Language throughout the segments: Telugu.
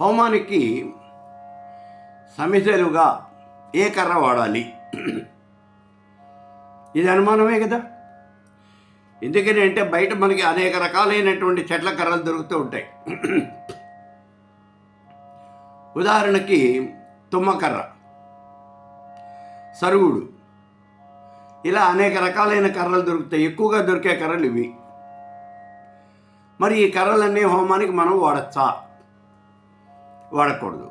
హోమానికి సమిధలుగా ఏ కర్ర వాడాలి? ఇది అనుమానమే కదా? ఎందుకని అంటే బయట మనకి అనేక రకాలైనటువంటి చెట్ల కర్రలు దొరుకుతూ ఉంటాయి. ఉదాహరణకి తుమ్మకర్ర సరుగుడు ఇలా అనేక రకాలైన కర్రలు దొరుకుతాయి. ఎక్కువగా దొరికే కర్రలు ఇవి. మరి ఈ కర్రలన్నీ హోమానికి మనం వాడచ్చా? వాడకూడదు.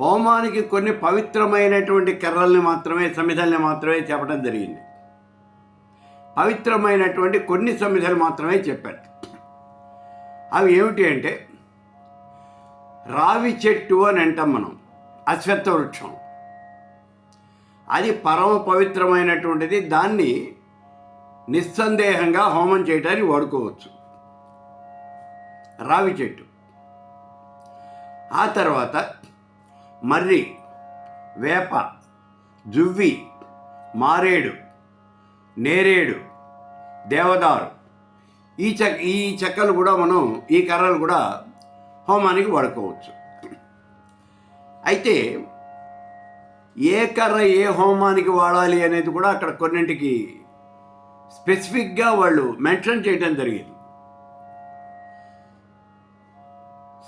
హోమానికి కొన్ని పవిత్రమైనటువంటి కర్రల్ని మాత్రమే సమిధల్ని మాత్రమే చెప్పడం జరిగింది. పవిత్రమైనటువంటి కొన్ని సమిధలు మాత్రమే చెప్పారు. అవి ఏమిటి అంటే రావి చెట్టు అని అంటాం మనం అశ్వత్థ వృక్షం. అది పరమ పవిత్రమైనటువంటిది దాన్ని నిస్సందేహంగా హోమం చేయడానికి వాడుకోవచ్చు. రావి చెట్టు. ఆ తర్వాత మర్రి వేప జువ్వి మారేడు నేరేడు దేవదారు ఈ చెక్క ఈ చెక్కలు కూడా మనం ఈ కర్రలు కూడా హోమానికి వాడుకోవచ్చు. అయితే ఏ కర్ర ఏ హోమానికి వాడాలి అనేది కూడా అక్కడ కొన్నింటికి స్పెసిఫిక్గా వాళ్ళు మెన్షన్ చేయడం జరిగింది.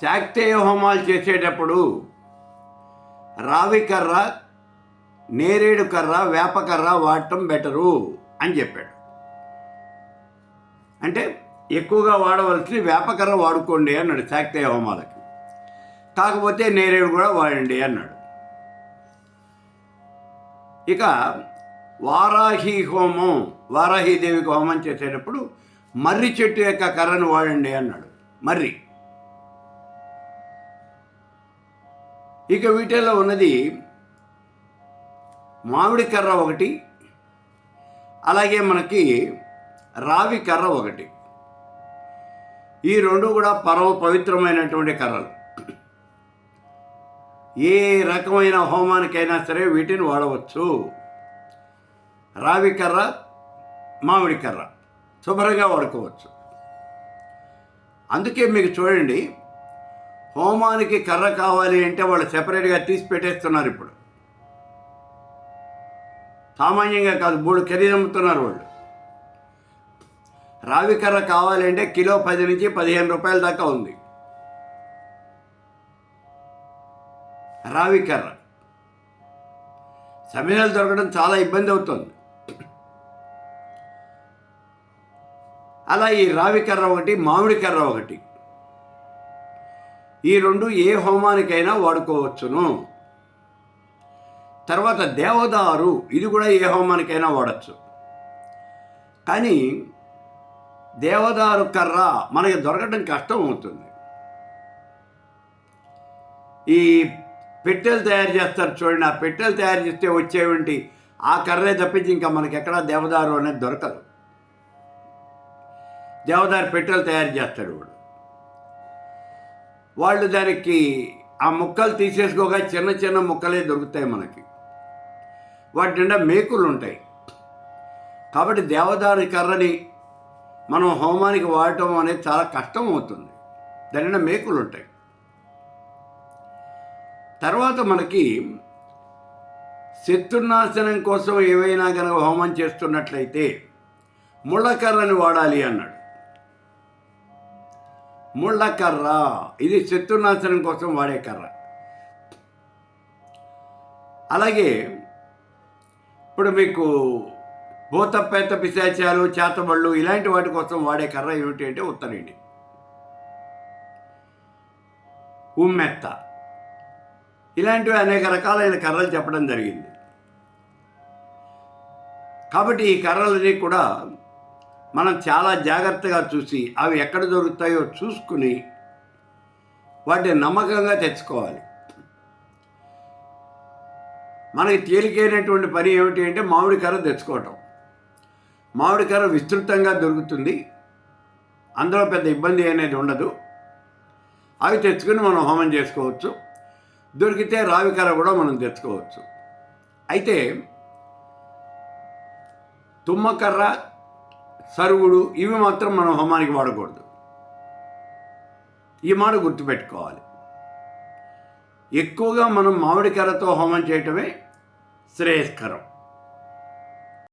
శాక్తేయ హోమాలు చేసేటప్పుడు రావి కర్ర నేరేడు కర్ర వేపకర్ర వాడటం బెటరు అని చెప్పాడు. అంటే ఎక్కువగా వాడవలసి వేపకర్ర వాడుకోండి అన్నాడు శాక్తేయ హోమాలకి. కాకపోతే నేరేడు కూడా వాడండి అన్నాడు. ఇక వారాహి హోమం వారాహీదేవికి హోమం చేసేటప్పుడు మర్రి చెట్టు యొక్క కర్రను వాడండి అన్నాడు. మర్రి. ఇక వీటిలో ఉన్నది మామిడి కర్ర ఒకటి అలాగే మనకి రావి కర్ర ఒకటి. ఈ రెండు కూడా పరమ పవిత్రమైనటువంటి కర్రలు. ఏ రకమైన హోమానికైనా సరే వీటిని వాడవచ్చు. రావి కర్ర మామిడి కర్ర శుభ్రంగా వాడుకోవచ్చు. అందుకే మీకు చూడండి హోమానికి కర్ర కావాలి అంటే వాళ్ళు సెపరేట్గా తీసి పెట్టేస్తున్నారు ఇప్పుడు. సామాన్యంగా కాదు మూడు ఖరీదు అమ్ముతున్నారు వాళ్ళు. రావి కర్ర కావాలి అంటే కిలో పది నుంచి పదిహేను రూపాయల దాకా ఉంది. రావి కర్ర. సమయాలు దొరకడం చాలా ఇబ్బంది అవుతుంది. అలా ఈ రావి కర్ర ఒకటి మామిడి కర్ర ఒకటి. ఈ రెండు ఏ హోమానికైనా వాడుకోవచ్చును. తర్వాత దేవదారు ఇది కూడా ఏ హోమానికైనా వాడచ్చు. కానీ దేవదారు కర్ర మనకి దొరకడం కష్టం అవుతుంది. ఈ పెట్టెలు తయారు చేస్తారు చూడండి ఆ పెట్టెలు తయారు చేస్తే వచ్చేవంటి? ఆ కర్రే తప్పించి ఇంకా మనకి ఎక్కడా దేవదారు అనేది దొరకదు. దేవదారు పెట్టెలు తయారు చేస్తాడు వాడు. వాళ్ళు దానికి ఆ ముక్కలు తీసేసుకోగా చిన్న చిన్న ముక్కలే దొరుకుతాయి మనకి. వాటి నిండా మేకులు ఉంటాయి. కాబట్టి దేవదారు కర్రని మనం హోమానికి వాడటం అనేది చాలా కష్టం అవుతుంది. దాని నిండా మేకులు ఉంటాయి. తర్వాత మనకి శత్రునాశనం కోసం ఏవైనా కనుక హోమం చేస్తున్నట్లయితే ముళ్ళకర్రని వాడాలి అన్నాడు. ముళ్ళకర్ర ఇది శత్రునాశనం కోసం వాడే కర్ర. అలాగే ఇప్పుడు మీకు భూతపేత పిశాచాలు చేతబళ్ళు ఇలాంటి వాటి కోసం వాడే కర్ర ఏమిటి అంటే ఉత్తరేండి ఉమ్మెత్త. ఇలాంటివి అనేక రకాలైన కర్రలు చెప్పడం జరిగింది. కాబట్టి ఈ కర్రలని కూడా మనం చాలా జాగ్రత్తగా చూసి అవి ఎక్కడ దొరుకుతాయో చూసుకుని వాటిని నమ్మకంగా తెచ్చుకోవాలి. మనకి తేలికైనటువంటి పని ఏమిటి అంటే మామిడి కర్ర తెచ్చుకోవటం. మామిడికర విస్తృతంగా దొరుకుతుంది. అందులో పెద్ద ఇబ్బంది అనేది ఉండదు. అవి తెచ్చుకుని మనం హోమం చేసుకోవచ్చు. దొరికితే రావి కర్ర కూడా మనం తెచ్చుకోవచ్చు. అయితే తుమ్మకర్ర సరుగుడు ఇవి మాత్రం మనం హోమానికి వాడకూడదు. ఈ మాట గుర్తుపెట్టుకోవాలి. ఎక్కువగా మనం మామిడి హోమం చేయటమే శ్రేయస్కరం.